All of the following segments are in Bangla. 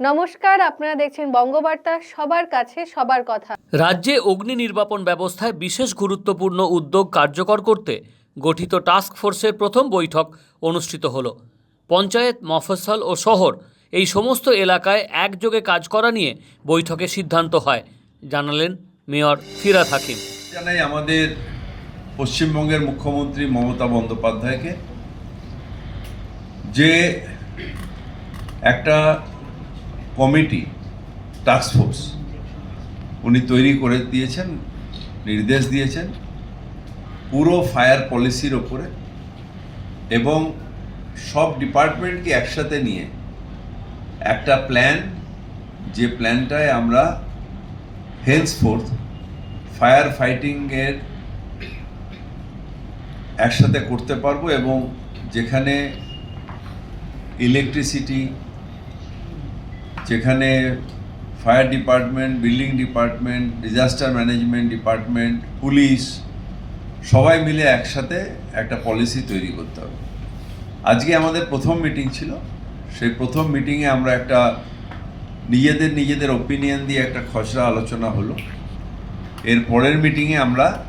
নমস্কার আপনারা দেখছেন বঙ্গবার্তা সবার কাছে সবার কথা। রাজ্যে অগ্নি নির্বাপন ব্যবস্থায় বিশেষ গুরুত্বপূর্ণ উদ্যোগ কার্যকর করতে গঠিত টাস্ক ফোর্সের প্রথম বৈঠক অনুষ্ঠিত হল। পঞ্চায়েত মফস্বল ও শহর এই সমস্ত এলাকায় একযোগে কাজ করা নিয়ে বৈঠকে সিদ্ধান্ত হয় জানালেন মেয়র ফিরাত হাকিম। জানাই আমাদের পশ্চিমবঙ্গের মুখ্যমন্ত্রী মমতা বন্দ্যোপাধ্যায়কে যে একটা কমিটি টাস্কফোর্স উনি তৈরি করে দিয়েছেন, নির্দেশ দিয়েছেন, পুরো ফায়ার পলিসির ওপরে এবং সব ডিপার্টমেন্টকে একসাথে নিয়ে একটা প্ল্যান যে প্ল্যানটায় আমরা হেন্সফোর্থ ফায়ার ফাইটিংয়ের একসাথে করতে পারব এবং যেখানে ইলেকট্রিসিটি যেখানে fire department building department disaster management department police সবাই মিলে একসাথে একটা পলিসি তৈরি করতে হবে। আজকে আমাদের প্রথম মিটিং ছিল। সেই প্রথম মিটিংয়ে আমরা একটা নিজেদের নিজেদের ওপিনিয়ন দিয়ে একটা খসড়া আলোচনা হলো। এর পরের মিটিংয়ে আমরা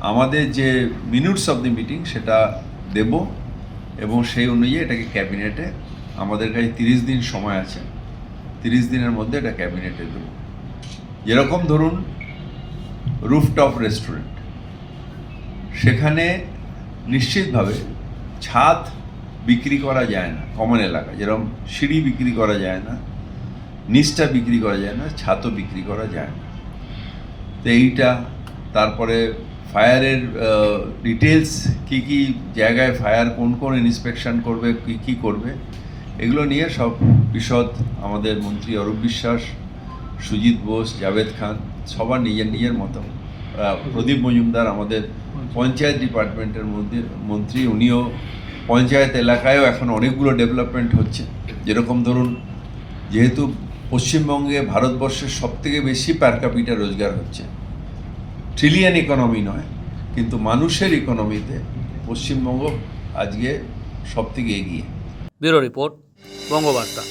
আমাদের যে মিনিটস অফ দি মিটিং সেটা দেব এবং সেই অনুযায়ী এটাকে ক্যাবিনেটে আমাদের কাছে তিরিশ দিন সময় আছে। তিরিশ দিনের মধ্যে এটা ক্যাবিনেটে দেব। যেরকম ধরুন রুফটপ রেস্টুরেন্ট সেখানে নিশ্চিতভাবে ছাদ বিক্রি করা যায় না কমন এলাকা। যেরকম সিঁড়ি বিক্রি করা যায় না, নিচটা বিক্রি করা যায় না ছাতও বিক্রি করা যায় না। তো এইটা, তারপরে ফায়ারের ডিটেলস কি কি জায়গায় ফায়ার কোন কোন ইন্সপেকশন করবে, কি কি করবে এগুলো নিয়ে সব বিশদ আমাদের মন্ত্রী অরূপ বিশ্বাস, সুজিত বোস, জাভেদ খান, সবার নিজের নিজের মতো। প্রদীপ মজুমদার আমাদের পঞ্চায়েত ডিপার্টমেন্টের মধ্যে মন্ত্রী, উনিও পঞ্চায়েত এলাকায়ও এখন অনেকগুলো ডেভেলপমেন্ট হচ্ছে। যেরকম ধরুন, যেহেতু পশ্চিমবঙ্গে ভারতবর্ষের সবথেকে বেশি পার রোজগার হচ্ছে। ট্রিলিয়ন ইকোনমি নয়, কিন্তু মানুষের ইকোনমিতে পশ্চিমবঙ্গ আজকে সব থেকে এগিয়ে। Bureau report. বঙ্গবার্তা।